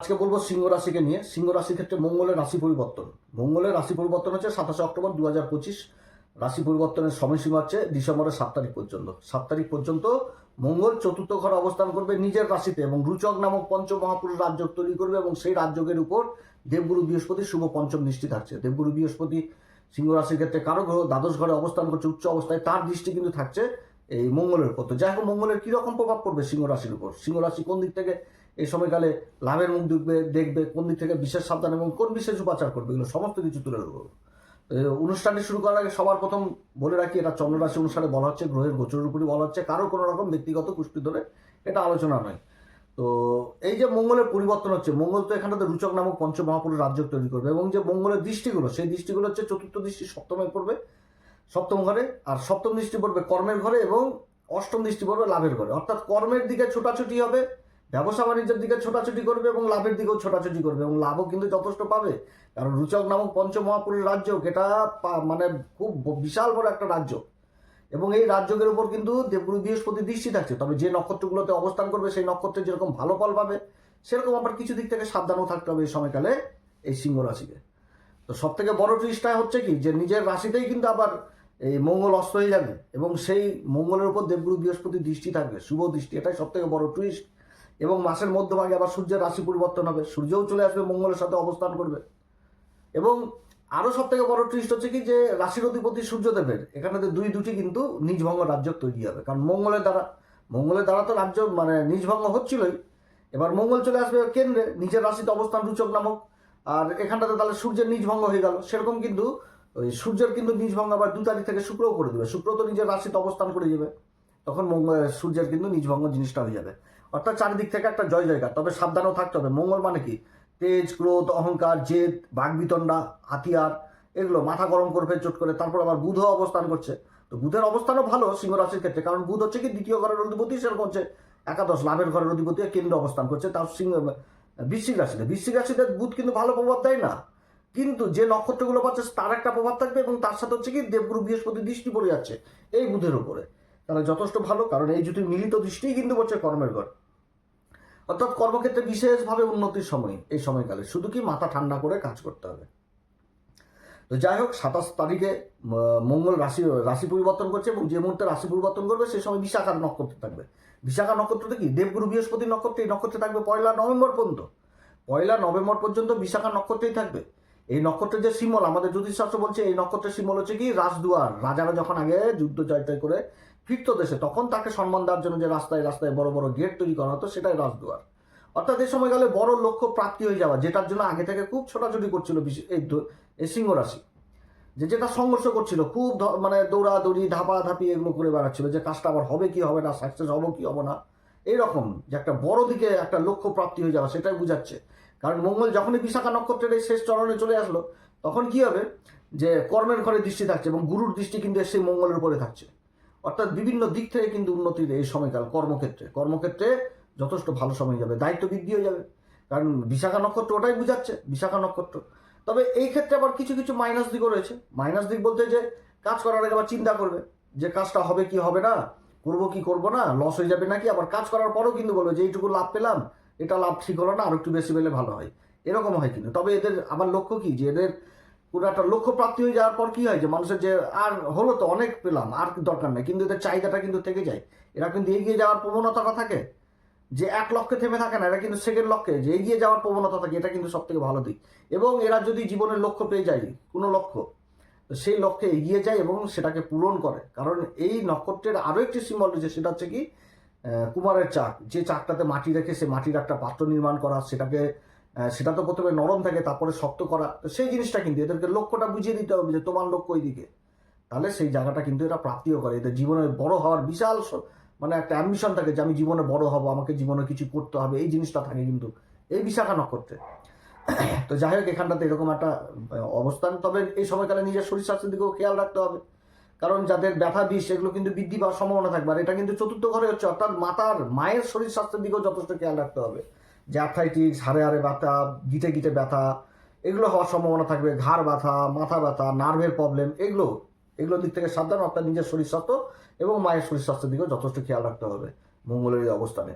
আজকে বলব সিংহ রাশিকে নিয়ে। সিংহ রাশির ক্ষেত্রে মঙ্গলের রাশি পরিবর্তন। মঙ্গলের রাশি পরিবর্তন হচ্ছে সাতাশে অক্টোবর দু হাজার পঁচিশ। রাশি পরিবর্তনের সময়সীমা হচ্ছে ডিসেম্বরের সাত তারিখ পর্যন্ত। সাত তারিখ পর্যন্ত মঙ্গল চতুর্থ ঘরে অবস্থান করবে নিজের রাশিতে এবং রুচক নামক পঞ্চ মহাপুরুষ রাজ্য তৈরি করবে এবং সেই রাজ্যের উপর দেবগুরু বৃহস্পতি শুভ পঞ্চম দৃষ্টি থাকছে। দেবগুরু বৃহস্পতি সিংহ রাশির ক্ষেত্রে কারও গ্রহ দ্বাদশ ঘরে অবস্থান করছে, উচ্চ অবস্থায় তার দৃষ্টি কিন্তু থাকছে এই মঙ্গলের উপর। তো যাই হোক, মঙ্গলের কীরকম প্রভাব পড়বে সিংহ রাশির উপর? সিংহ রাশি কোন দিক থেকে এই সময়কালে লাভের মুখ দেখবে দেখবে কোন দিক থেকে বিশেষ সাবধান এবং কোন বিশেষ উপাচার করবে, এগুলো সমস্ত কিছু তুলে ধরবো। অনুষ্ঠানটি শুরু করার আগে সবার প্রথম বলে রাখি, এটা চন্দ্ররাশি অনুসারে বলা হচ্ছে, গ্রহের গোচরের উপরই বলা হচ্ছে, কারও কোনো রকম ব্যক্তিগত কুষ্টি ধরে এটা আলোচনা নয়। তো এই যে মঙ্গলের পরিবর্তন হচ্ছে, মঙ্গল তো এখানটাতে রুচক নামক পঞ্চ মহাপুরুষ রাজ্য তৈরি করবে এবং যে মঙ্গলের দৃষ্টিগুলো, সেই দৃষ্টিগুলো হচ্ছে চতুর্থ দৃষ্টি সপ্তমে পড়বে, সপ্তম ঘরে, আর সপ্তম দৃষ্টি পড়বে কর্মের ঘরে এবং অষ্টম দৃষ্টি পড়বে লাভের ঘরে। অর্থাৎ কর্মের দিকে ছোটাছুটি হবে ব্যবসা বাণিজ্যের দিকে ছোটাছুটি করবে এবং লাভের দিকেও ছোটাছুটি করবে এবং লাভও কিন্তু যথেষ্ট পাবে। কারণ রুচক নামক পঞ্চ মহাপুরুষ রাজ্য এটা মানে খুব বিশাল বড় একটা রাজ্য। এবং এই রাজ্যের উপর কিন্তু দেবগুরু বৃহস্পতি দৃষ্টি থাকছে। তবে যে নক্ষত্রগুলোতে অবস্থান করবে, সেই নক্ষত্রে যেরকম ভালো ফল পাবে, সেরকম আবার কিছু দিক থেকে সাবধানও থাকতে হবে এই সময়কালে এই সিংহ রাশিকে। তো সব থেকে বড় টুইস্টটা হচ্ছে কি, যে নিজের রাশিতেই কিন্তু আবার এই মঙ্গল অস্ত হয়ে যাবে এবং সেই মঙ্গলের উপর দেবগুরু বৃহস্পতি দৃষ্টি থাকবে। শুভ দৃষ্টি, এটাই সব থেকে বড় টুইস্ট এবং মাসের মধ্যভাগে আবার সূর্যের রাশি পরিবর্তন হবে। সূর্যও চলে আসবে, মঙ্গলের সাথে অবস্থান করবে। এবং আরও সব থেকে বড় ট্রিস্ট হচ্ছে কি যে, রাশির অধিপতি সূর্যদেবের এখানে দুই দুটি কিন্তু নিজভঙ্গ রাজ্য তৈরি হবে। কারণ মঙ্গলের দ্বারা মঙ্গলের দ্বারা তো রাজ্য মানে নিজভঙ্গ হচ্ছিলই। এবার মঙ্গল চলে আসবে কেন্দ্রে, নিজের রাশিতে অবস্থান রুচক নামক। আর এখানটাতে তাহলে সূর্যের নিজভঙ্গ হয়ে গেল। সেরকম কিন্তু ওই সূর্যের কিন্তু নিজভঙ্গ আবার দু তারিখ থেকে শুক্রও করে দেবে। শুক্র তো নিজের রাশিতে অবস্থান করে যাবে। তখন মঙ্গল, সূর্যের কিন্তু নিজভঙ্গ জিনিসটা হয়ে যাবে। অর্থাৎ চারিদিক থেকে একটা জয় জয়কার তবে সাবধানও থাকতে হবে। মঙ্গল মানে কি? তেজ, ক্রোধ, অহংকার, জেদ বাগবিতণ্ডা হাতিয়ার, এগুলো মাথা গরম করবে, চোট করে। তারপর আবার বুধও অবস্থান করছে। তো বুধের অবস্থানও ভালো সিংহ রাশির ক্ষেত্রে। কারণ বুধ হচ্ছে কি? দ্বিতীয় ঘরের অধিপতি, সেরকম হচ্ছে একাদশ লাভের ঘরের অধিপতি কেন্দ্র অবস্থান করছে। তার সিংহ, বৃশ্চিক রাশিতে। বৃশ্চিক রাশিতে বুধ কিন্তু ভালো প্রভাব দেয় না। কিন্তু যে নক্ষত্রগুলো পাচ্ছে, তার একটা প্রভাব থাকবে এবং তার সাথে হচ্ছে কি? দেবগুরু বৃহস্পতি দৃষ্টি পড়ে যাচ্ছে এই বুধের উপরে। তাহলে যথেষ্ট ভালো, কারণ এই দুটি মিলিত দৃষ্টিই কিন্তু পড়ছে কর্মের ঘর। অর্থাৎ কর্মক্ষেত্রে বিশেষভাবে উন্নতির সময়, এই সময়কালে। শুধু কি মাথা ঠান্ডা করে কাজ করতে হবে? তো যাই হোক, সাতাশ তারিখে মঙ্গল রাশি রাশি পরিবর্তন করছে এবং যে মুহূর্তে রাশি পরিবর্তন করবে সেই সময় বিশাখার নক্ষত্র থাকবে। বিশাখা নক্ষত্রতে কি? দেবগুরু বৃহস্পতি নক্ষত্র এই নক্ষত্রে থাকবে পয়লা নভেম্বর পর্যন্ত। পয়লা নভেম্বর পর্যন্ত বিশাখা নক্ষত্রেই থাকবে। এই নক্ষত্রের যে সিমল আমাদের জ্যোতিষশাস্ত্র বলছে, এই নক্ষত্রের সিমল হচ্ছে কি? রাজদুয়ার। রাজারা যখন আগে যুদ্ধ জয় করে ফিরত দেশে, তখন তাকে সম্মান দেওয়ার জন্য যে রাস্তায় রাস্তায় বড় বড় গেট তৈরি করা হতো, সেটাই রাজদুয়ার। অর্থাৎ এই সময়কালে বড় লক্ষ্য প্রাপ্তি হয়ে যাওয়া, যেটার জন্য আগে থেকে খুব ছোটাছুটি করছিল এই এই সিংহ রাশি। যে যেটা সংঘর্ষ করছিল, খুব মানে দৌড়াদৌড়ি ধাপা ধাপি এগুলো করে বেড়াচ্ছিল, যে কাজটা আবার হবে কি হবে না সাকসেস হব কি হবে না, এইরকম যে একটা বড় দিকে একটা লক্ষ্য প্রাপ্তি হয়ে যাওয়া, সেটাই বুঝাচ্ছে। কারণ মঙ্গল যখনই বিশাখা নক্ষত্রের এই শেষ চরণে চলে আসলো, তখন কি হবে? যে কর্মের ঘরে দৃষ্টি থাকছে এবং গুরুর দৃষ্টি কিন্তু সেই মঙ্গলের উপরে থাকছে। অর্থাৎ বিভিন্ন দিক থেকে কিন্তু উন্নতির এই সময়কাল, কর্মক্ষেত্রে। কর্মক্ষেত্রে যথেষ্ট ভালো সময় যাবে দায়িত্ব বৃদ্ধি হয়ে যাবে। কারণ বিশাখা নক্ষত্র ওটাই বুঝাচ্ছে, বিশাখা নক্ষত্র। তবে এই ক্ষেত্রে আবার কিছু কিছু মাইনাস দিকও রয়েছে। মাইনাস দিক বলতে যে কাজ করার আগে আবার চিন্তা করবে যে কাজটা হবে কি, হবে না, করব কি, করব না লস হয়ে যাবে নাকি? আবার কাজ করার পরও কিন্তু বলবে যে এইটুকু লাভ পেলাম, এটা লাভ ঠিক হলো না আর একটু বেশি পেলে ভালো হয়। এরকম হয় কিন্তু। তবে এদের আমার লক্ষ্য কি? যে এদের কোনো একটা লক্ষ্য প্রাপ্তি হয়ে যাওয়ার পর কি হয় যে মানুষের যে আর হলো তো অনেক পেলাম, আর দরকার নেই। কিন্তু এদের চাহিদাটা কিন্তু থেকে যায়। এরা কিন্তু এগিয়ে যাওয়ার প্রবণতাটা থাকে? যে এক লক্ষ্যে থেমে থাকে না, এরা কিন্তু সেকেন্ড লক্ষ্যে যে এগিয়ে যাওয়ার প্রবণতা থাকে, এটা কিন্তু সব থেকে ভালো দিক। এবং এরা যদি জীবনের লক্ষ্য পেয়ে যায়, কোনো লক্ষ্য সেই লক্ষ্যে এগিয়ে যায় এবং সেটাকে পূরণ করে। কারণ এই নক্ষত্রের আরও একটি সিম্বল রয়েছে, সেটা হচ্ছে কি কুমারের চাক। যে চাকটাতে মাটি রেখে সে মাটির একটা পাত্র নির্মাণ করা, সেটাকে সেটা তো প্রথমে নরম থাকে, তারপরে শক্ত করা। সেই জিনিসটা কিন্তু এদেরকে লক্ষ্যটা বুঝিয়ে দিতে হবে যে তোমার লক্ষ্য ওই দিকে তাহলে সেই জায়গাটা কিন্তু এরা প্রাপ্তিও করে। এদের জীবনে বড় হওয়ার বিশাল মানে একটা অ্যাম্বিশন থাকে যে আমি জীবনে বড় হব, আমাকে জীবনে কিছু করতে হবে, এই জিনিসটা থাকে কিন্তু এই বিশাখা নক্ষত্রে। তো যাই হোক, এখানটাতে এরকম একটা অবস্থান। তবে এই সময়কালে নিজের শরীর স্বাস্থ্যের দিকেও খেয়াল রাখতে হবে। কারণ যাদের ব্যথা, বিষ, এগুলো কিন্তু বৃদ্ধি পাওয়ার সম্ভাবনা থাকবে। আর এটা কিন্তু চতুর্থ ঘরে হচ্ছে, অর্থাৎ মাতার, মায়ের শরীর স্বাস্থ্যের দিকেও যথেষ্ট খেয়াল রাখতে হবে। যে অ্যাথলাইটিক্স হাড়ে হাড়ে ব্যথা, গিটে গিটে ব্যথা, এগুলো হওয়ার সম্ভাবনা থাকবে। ঘাড় ব্যথা, মাথা ব্যথা নার্ভের প্রবলেম এগুলো, এগুলোর দিক থেকে সাবধান অর্থাৎ নিজের শরীর স্বাস্থ্য এবং মায়ের শরীর স্বাস্থ্যের দিকেও যথেষ্ট খেয়াল রাখতে হবে মঙ্গলের এই অবস্থানে।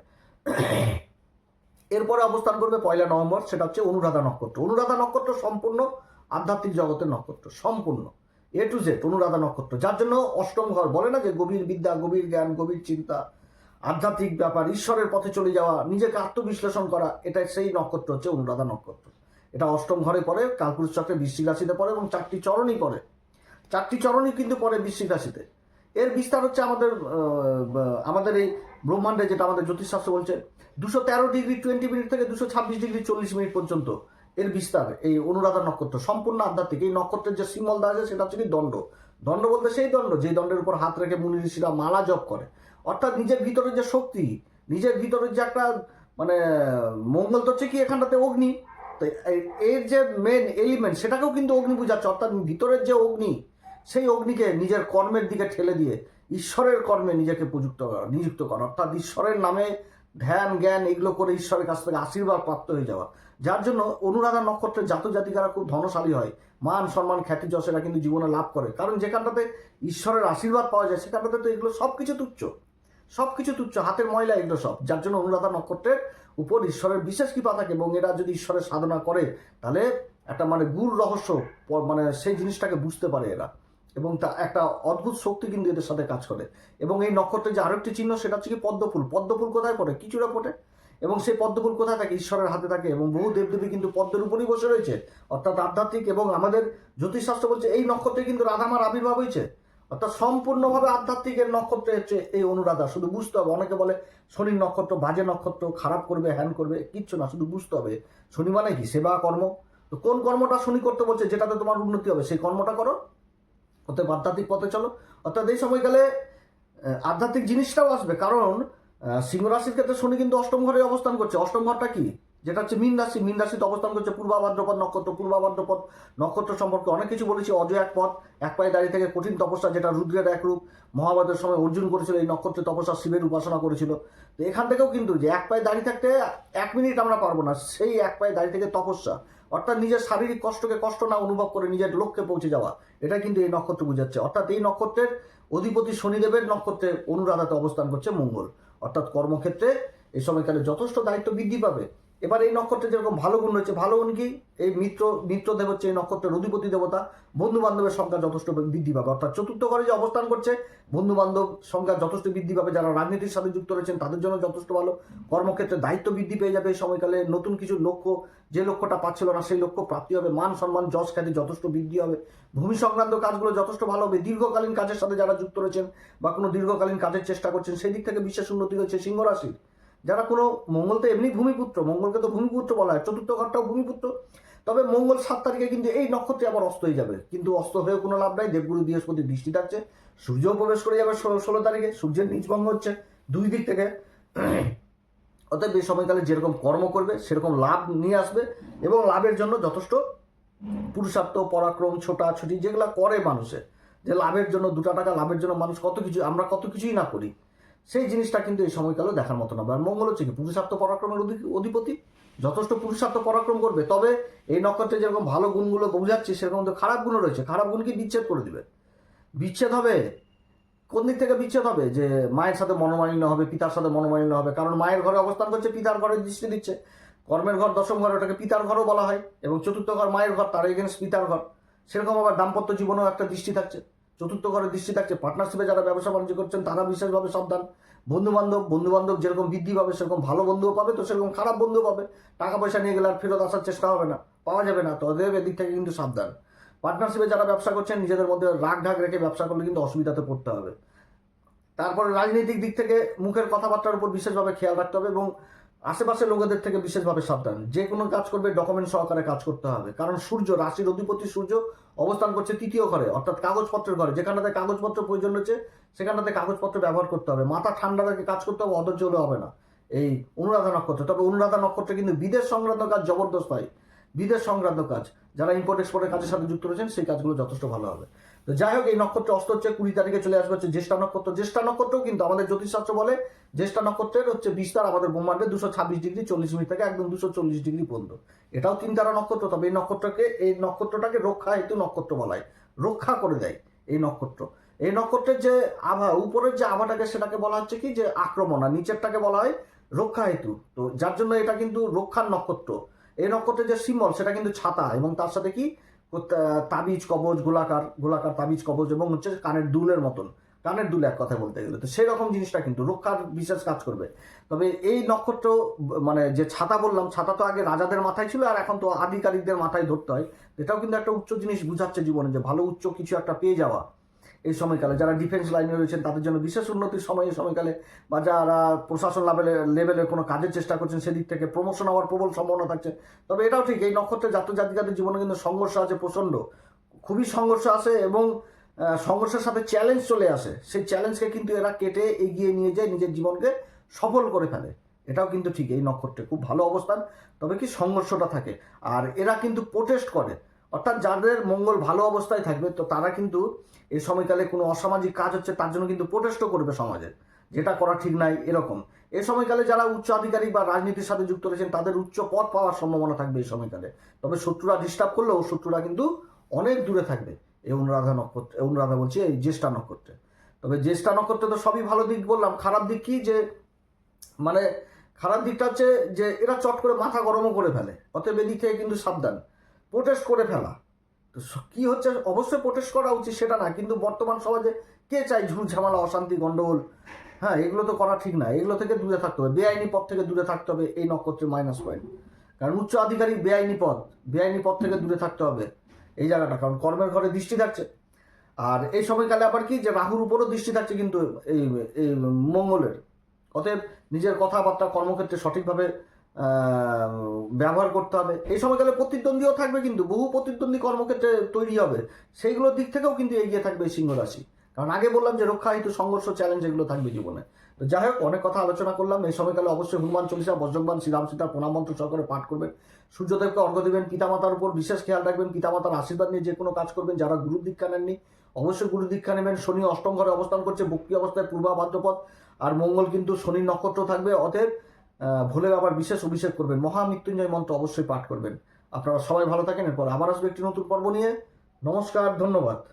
এরপরে অবস্থান করবে পয়লা নভেম্বর, সেটা হচ্ছে অনুরাধা নক্ষত্র। অনুরাধা নক্ষত্র সম্পূর্ণ আধ্যাত্মিক জগতের নক্ষত্র, সম্পূর্ণ। এ টু জেড অনুরাধা নক্ষত্র। যার জন্য অষ্টম ঘর, বলে না যে গভীর বিদ্যা, গভীর জ্ঞান, গভীর চিন্তা আধ্যাত্মিক ব্যাপার, ঈশ্বরের পথে চলে যাওয়া, নিজেকে আত্মবিশ্লেষণ করা এটা সেই নক্ষত্র হচ্ছে অনুরাধা নক্ষত্র। এটা অষ্টম ঘরে পড়ে, কালপুরুষ চক্রে বৃশ্চিক রাশিতে পড়ে এবং চারটি চরণই পড়ে। চারটি চরণই কিন্তু পড়ে বৃশ্চিক রাশিতে। এর বিস্তার হচ্ছে আমাদের আমাদের এই ব্রহ্মাণ্ডে যেটা আমাদের জ্যোতিষশাস্ত্র বলছে, দুশো তেরো ডিগ্রি টোয়েন্টি মিনিট থেকে দুশো ছাব্বিশ ডিগ্রি চল্লিশ মিনিট পর্যন্ত এর বিস্তার, এই অনুরাধা নক্ষত্র, সম্পূর্ণ আধ্যাত্মিক। এই নক্ষত্রের যে সিম্বল দেওয়া আছে সেটা হচ্ছে কি দণ্ড। দণ্ড বলতে সেই দণ্ড যে দণ্ডের উপর হাত রেখে মুনি ঋষিরা মালা জপ করে। অর্থাৎ নিজের ভিতরে যে শক্তি, নিজের ভিতরে যে একটা মানে মঙ্গল তো হচ্ছে কি এখানটাতে অগ্নি। তো এর যে মেন এলিমেন্ট সেটাকেও কিন্তু অগ্নি বুঝাচ্ছে। অর্থাৎ ভিতরের যে অগ্নি, সেই অগ্নিকে নিজের কর্মের দিকে ঠেলে দিয়ে ঈশ্বরের কর্মে নিজেকে প্রযুক্ত, নিযুক্ত করা। অর্থাৎ ঈশ্বরের নামে ধ্যান, জ্ঞান এগুলো করে ঈশ্বরের কাছ থেকে আশীর্বাদ প্রাপ্ত হয়ে যাওয়া। যার জন্য অনুরাধা নক্ষত্রের জাত জাতিকারা খুব ধনশালী হয়। মান, সম্মান খ্যাতি যশ এরা কিন্তু জীবনে লাভ করে। কারণ যেখানটাতে ঈশ্বরের আশীর্বাদ পাওয়া যায়, সেখানটাতে তো এগুলো সব কিছু তুচ্ছ। সব কিছু তুচ্ছ, হাতের ময়লা এগুলো সব। যার জন্য অনুরাধা নক্ষত্রের উপর ঈশ্বরের বিশেষ কৃপা থাকে এবং এরা যদি ঈশ্বরের সাধনা করে, তাহলে একটা মানে গুর রহস্য মানে সেই জিনিসটাকে বুঝতে পারে এরা। এবং তা একটা অদ্ভুত শক্তি কিন্তু এদের সাথে কাজ করে। এবং এই নক্ষত্রের যে আরেকটি চিহ্ন, সেটা হচ্ছে কি পদ্মফুল। পদ্মফুল কোথায় পড়ে? কিছুটা ফোটে এবং সেই পদ্মফুল কোথায় থাকে? ঈশ্বরের হাতে থাকে। এবং বহু দেবদেবী কিন্তু পদ্মের উপরই বসে রয়েছে। অর্থাৎ আধ্যাত্মিক এবং আমাদের জ্যোতিষশাস্ত্র বলছে, এই নক্ষত্রে কিন্তু রাধামার আবির্ভাব হয়েছে। অর্থাৎ সম্পূর্ণভাবে আধ্যাত্মিকের নক্ষত্রে হচ্ছে এই অনুরাধা। শুধু বুঝতে হবে অনেকে বলে শনির নক্ষত্র বাজে নক্ষত্র খারাপ করবে হ্যান করবে কিচ্ছু না শুধু বুঝতে হবে। শনি মানে কি? সেবা কর্ম। তো কোন কর্মটা শনি করতে বলছে যেটাতে তোমার উন্নতি হবে সেই কর্মটা করো। অতএব আধ্যাত্মিক পথে চলো। অর্থাৎ এই সময়কালে আধ্যাত্মিক জিনিসটাও আসবে। কারণ আহ, সিংহ রাশির ক্ষেত্রে শনি কিন্তু অষ্টম ঘরে অবস্থান করছে। অষ্টম ঘরটা কি? যেটা হচ্ছে মীন রাশি, মীন রাশিতে অবস্থান করছে পূর্বাভাদ্রপদ নক্ষত্র। পূর্বাভাদ্রপদ নক্ষত্র সম্পর্কে অনেক কিছু বলেছি, অজয় এক পথ, এক পায়ে দাঁড়িয়ে থেকে কঠিন তপস্যা, যেটা রুদ্রের এক রূপ। মহাভারতের সময় অর্জুন করেছিল এই নক্ষত্রের তপস্যা, শিবের উপাসনা করেছিল। তো এখান থেকেও কিন্তু যে এক পায়ে দাঁড়িয়ে থাকতে এক মিনিট আমরা পারব না, সেই এক পায়ে দাঁড়িয়ে থেকে তপস্যা। অর্থাৎ নিজের শারীরিক কষ্টকে কষ্ট না অনুভব করে নিজের লক্ষ্যে পৌঁছে যাওয়া এটা কিন্তু এই নক্ষত্র বুঝাচ্ছে। অর্থাৎ এই নক্ষত্রের অধিপতি শনিদেবের নক্ষত্রে অনুরাধাতে অবস্থান করছে মঙ্গল। অর্থাৎ কর্মক্ষেত্রে এই সময়কালে যথেষ্ট দায়িত্ব বৃদ্ধি পাবে। এবার এই নক্ষত্রে যেরকম ভালো গুণ রয়েছে, ভালো গুণ কি? এই মিত্র মিত্রদেব হচ্ছে এই নক্ষত্রের অধিপতি দেবতা। বন্ধু বান্ধবের সংখ্যা যথেষ্ট বৃদ্ধি পাবে। অর্থাৎ চতুর্থ ঘরে যে অবস্থান করছে বন্ধু বান্ধব সংখ্যা যথেষ্ট বৃদ্ধি পাবে। যারা রাজনীতির সাথে যুক্ত রয়েছেন, তাদের জন্য যথেষ্ট ভালো। কর্মক্ষেত্রে দায়িত্ব বৃদ্ধি পেয়ে যাবে এই সময়কালে। নতুন কিছু লক্ষ্য, যে লক্ষ্যটা পাচ্ছিল না, সেই লক্ষ্য প্রাপ্তি হবে। মান সম্মান, যশ খ্যাতি যথেষ্ট বৃদ্ধি হবে। ভূমি সংক্রান্ত কাজগুলো যথেষ্ট ভালো হবে। দীর্ঘকালীন কাজের সাথে যারা যুক্ত রয়েছেন বা কোনো দীর্ঘকালীন কাজের চেষ্টা করছেন, সেই দিক থেকে বিশেষ উন্নতি হচ্ছে সিংহ রাশির। যারা কোনো মঙ্গল তো এমনি ভূমিপুত্র, মঙ্গলকে তো ভূমিপুত্র বলা হয়, চতুর্থ ঘরটাও ভূমিপুত্র। তবে মঙ্গল সাত তারিখে কিন্তু এই নক্ষত্রে আবার অস্ত হয়ে যাবে। কিন্তু অস্ত হয়েও কোনো লাভ নাই, দেবগুরু বৃহস্পতি দৃষ্টি থাকছে, সূর্যও প্রবেশ করে যাবে ষোলো ষোলো তারিখে, সূর্যের নিজভঙ্গ হচ্ছে দুই দিক থেকে। অতএব এই সময়কালে যেরকম কর্ম করবে, সেরকম লাভ নিয়ে আসবে এবং লাভের জন্য যথেষ্ট পুরুষার্থ, পরাক্রম, ছোটাছুটি যেগুলো করে মানুষে, যে লাভের জন্য দুটা টাকা, লাভের জন্য মানুষ কত কিছু, আমরা কত কিছুই না করি। সেই জিনিসটা কিন্তু এই সময়কালেও দেখার মতো না। আর মঙ্গল হচ্ছে কি? পুরুষার্থ পরাক্রমের অধি- অধিপতি। যথেষ্ট পুরুষার্থ পরাক্রম করবে। তবে এই নক্ষত্রে যেরকম ভালো গুণগুলো বোঝাচ্ছি, সেরকম তো খারাপ গুণও রয়েছে। খারাপ গুণকে বিচ্ছেদ করে দিবে। বিচ্ছেদ হবে। কোন দিক থেকে বিচ্ছেদ হবে? যে মায়ের সাথে মনোমালিন্য হবে, পিতার সাথে মনোমালিন্য হবে। কারণ মায়ের ঘরে অবস্থান করছে, পিতার ঘরে দৃষ্টি দিচ্ছে। কর্মের ঘর, দশম ঘর, ওটাকে পিতার ঘরও বলা হয়। এবং চতুর্থ ঘর, মায়ের ঘর, তার এগেনস্ট পিতার ঘর। সেরকম আবার দাম্পত্য জীবনেও একটা দৃষ্টি থাকছে। চতুর্থ ঘরে দৃষ্টি থাকছে। পার্টনারশিপে যারা ব্যবসা বাণিজ্য করছেন, তারা বিশেষভাবে সাবধান। বন্ধু বান্ধব বন্ধু বান্ধব যেরকম বৃদ্ধি পাবে, সেরকম ভালো বন্ধুও পাবে, তো সেরকম খারাপ বন্ধুও পাবে। টাকা পয়সা নিয়ে গেলে আর ফেরত আসার চেষ্টা হবে না, পাওয়া যাবে না তদের এদিক থেকে কিন্তু সাবধান। পার্টনারশিপে যারা ব্যবসা করছেন, নিজেদের মধ্যে রাগ ঢাক রেখে ব্যবসা করলে কিন্তু অসুবিধাতে পড়তে হবে। তারপরে রাজনৈতিক দিক থেকে মুখের কথাবার্তার উপর বিশেষভাবে খেয়াল রাখতে হবে এবং আশেপাশের লোকেদের থেকে বিশেষভাবে সাবধান। যে কোনো কাজ করবে ডকুমেন্ট সহকারে কাজ করতে হবে। কারণ সূর্য, রাশির অধিপতি সূর্য অবস্থান করছে তৃতীয় ঘরে, অর্থাৎ কাগজপত্রের ঘরে। যেখানটাতে কাগজপত্র প্রয়োজন রয়েছে, সেখানটাতে কাগজপত্র ব্যবহার করতে হবে। মাথা ঠান্ডা রেখে কাজ করতে হবে, অধৈর্য হলে হবে না। এই অনুরাধা নক্ষত্র। তবে অনুরাধা নক্ষত্রে কিন্তু বিদেশ সংক্রান্ত কাজ জবরদস্ত হয়। বিদেশ সংক্রান্ত কাজ। যারা ইম্পোর্ট এক্সপোর্টের কাজের সাথে যুক্ত রয়েছেন, সেই কাজগুলো যথেষ্ট ভালো হবে। তো যাই হোক, এই নক্ষত্র অস্ত হচ্ছে কুড়ি তারিখে চলে আসবে হচ্ছে জ্যেষ্ঠা নক্ষত্র। জ্যেষ্ঠা নক্ষত্রও কিন্তু আমাদের জ্যোতিষশাস্ত্র বলে, জ্যেষ্ঠা নক্ষত্রের হচ্ছে বিস্তার আমাদের ব্রহ্মাণ্ডে দুশো ছাব্বিশ ডিগ্রি চল্লিশ মিনিট থেকে একদম দুশো চল্লিশ ডিগ্রি পর্যন্ত। এটাও তিন তারা নক্ষত্র, তবে এই নক্ষত্রকে, এই নক্ষত্রটাকে রক্ষা হেতু নক্ষত্র বলা হয়। রক্ষা করে দেয় এই নক্ষত্র। এই নক্ষত্রের যে আভা, উপরের যে আভাটাকে সেটাকে বলা হচ্ছে কি? যে আক্রমণ, আর নিচেরটাকে বলা হয় রক্ষা হেতু। তো যার জন্য এটা কিন্তু রক্ষার নক্ষত্র। এই নক্ষত্রের যে সিম্বল সেটা কিন্তু ছাতা, এবং তার সাথে কি? তাবিজ, কবজ, গোলাকার গোলাকার তাবিজ, কবজ এবং হচ্ছে কানের দুলের মতন। কানের দুল এক কথা বলতে গেলে। তো সেরকম জিনিসটা কিন্তু রক্ষার বিশেষ কাজ করবে। তবে এই নক্ষত্র মানে যে ছাতা বললাম, ছাতা তো আগে রাজাদের মাথায় ছিল আর এখন তো আধিকারিকদের মাথায় ধরতে হয়। এটাও কিন্তু একটা উচ্চ জিনিস বুঝাচ্ছে জীবনে যে ভালো উচ্চ কিছু একটা পেয়ে যাওয়া। এই সময়কালে। যারা ডিফেন্স লাইনে রয়েছেন, তাদের জন্য বিশেষ উন্নতির সময় এই সময়কালে বা যারা প্রশাসন লেভেলে লেভেলের কোনো কাজের চেষ্টা করছেন, সেদিক থেকে প্রমোশন হওয়ার প্রবল সম্ভাবনা থাকছে। তবে এটাও ঠিক, এই নক্ষত্রের জাতক জাতিকাদের জীবনে কিন্তু সংঘর্ষ আছে প্রচণ্ড। খুবই সংঘর্ষ আছে এবং সংঘর্ষের সাথে চ্যালেঞ্জ চলে আসে। সেই চ্যালেঞ্জকে কিন্তু এরা কেটে এগিয়ে নিয়ে যায়, নিজের জীবনকে সফল করে ফেলে। এটাও কিন্তু ঠিক, এই নক্ষত্রে। খুব ভালো অবস্থান, তবে কি সংঘর্ষটা থাকে। আর এরা কিন্তু প্রোটেস্ট করে। অর্থাৎ যাদের মঙ্গল ভালো অবস্থায় থাকবে, তো তারা কিন্তু এই সময়কালে কোনো অসামাজিক কাজ হচ্ছে, তার জন্য কিন্তু প্রোটেস্টও করবে সমাজে। যেটা করা ঠিক নাই, এরকম। এ সময়কালে যারা উচ্চ আধিকারিক বা রাজনীতির সাথে যুক্ত রয়েছেন, তাদের উচ্চ পদ পাওয়ার সম্ভাবনা থাকবে এই সময়কালে। তবে শত্রুরা ডিস্টার্ব করলেও শত্রুরা কিন্তু অনেক দূরে থাকবে, এই অনুরাধা নক্ষত্র অনুরাধা বলছি, এই জ্যেষ্ঠা নক্ষত্রে। তবে জ্যেষ্ঠা নক্ষত্রে তো সবই ভালো দিক বললাম, খারাপ দিক কি যে মানে খারাপ দিকটা হচ্ছে যে, এরা চট করে মাথা গরমও করে ফেলে, অতএব এদিক থেকে কিন্তু সাবধান। প্রোটেস্ট করে ফেলা। তো কি হচ্ছে? অবশ্যই প্রোটেস্ট করা উচিত, সেটা না। কিন্তু বর্তমান সমাজে কে চাই ঝুট ঝামেলা, অশান্তি, গন্ডগোল? হ্যাঁ এগুলো তো করা ঠিক না। এগুলো থেকে দূরে থাকতে হবে। বেআইনি পথ থেকে দূরে থাকতে হবে, এই নক্ষত্রের মাইনাস পয়েন্ট কারণ উচ্চ আধিকারিক বেআইনি পথ বেআইনি পথ থেকে দূরে থাকতে হবে এই জায়গাটা। কারণ কর্মের ঘরে দৃষ্টি থাকছে। আর এই সময়কালে আবার কি যে রাহুর উপরও দৃষ্টি থাকছে কিন্তু এই এই মঙ্গলের। অতএব নিজের কথাবার্তা কর্মক্ষেত্রে সঠিকভাবে ব্যবহার করতে হবে। এই সময়কালে প্রতিদ্বন্দ্বীও থাকবে কিন্তু, বহু প্রতিদ্বন্দ্বী কর্মক্ষেত্রে তৈরি হবে। সেইগুলোর দিক থেকেও কিন্তু এগিয়ে থাকবে সিংহ রাশি। কারণ আগে বললাম যে রক্ষা হেতু, সংঘর্ষ চ্যালেঞ্জ এগুলো থাকবে জীবনে। তো যাই হোক, অনেক কথা আলোচনা করলাম। এই সময়কালে অবশ্যই হনুমান চল্লিশা, বজ্রবান, শ্রীরাম সীতা প্রণাম মন্ত্র সহকারে পাঠ করবেন। সূর্যদেবকে অর্ঘ দেবেন, পিতামাতার উপর বিশেষ খেয়াল রাখবেন। পিতামাতার আশীর্বাদ নিয়ে যে কোনো কাজ করবেন, যারা গুরু দীক্ষা নেননি, অবশ্যই গুরু দীক্ষা নেবেন। শনি অষ্টম ঘরে অবস্থান করছে, বক্রি অবস্থায় পূর্বা আর মঙ্গল কিন্তু শনির নক্ষত্র থাকবে, অতএব ভোলে আবার বিশেষ অভিষেক করবেন। মহামৃত্যুঞ্জয় মন্ত্র অবশ্যই পাঠ করবেন। আপনারা সবাই ভালো থাকেন, এরপর আবার আসবে একটি নতুন পর্ব নিয়ে। নমস্কার, ধন্যবাদ।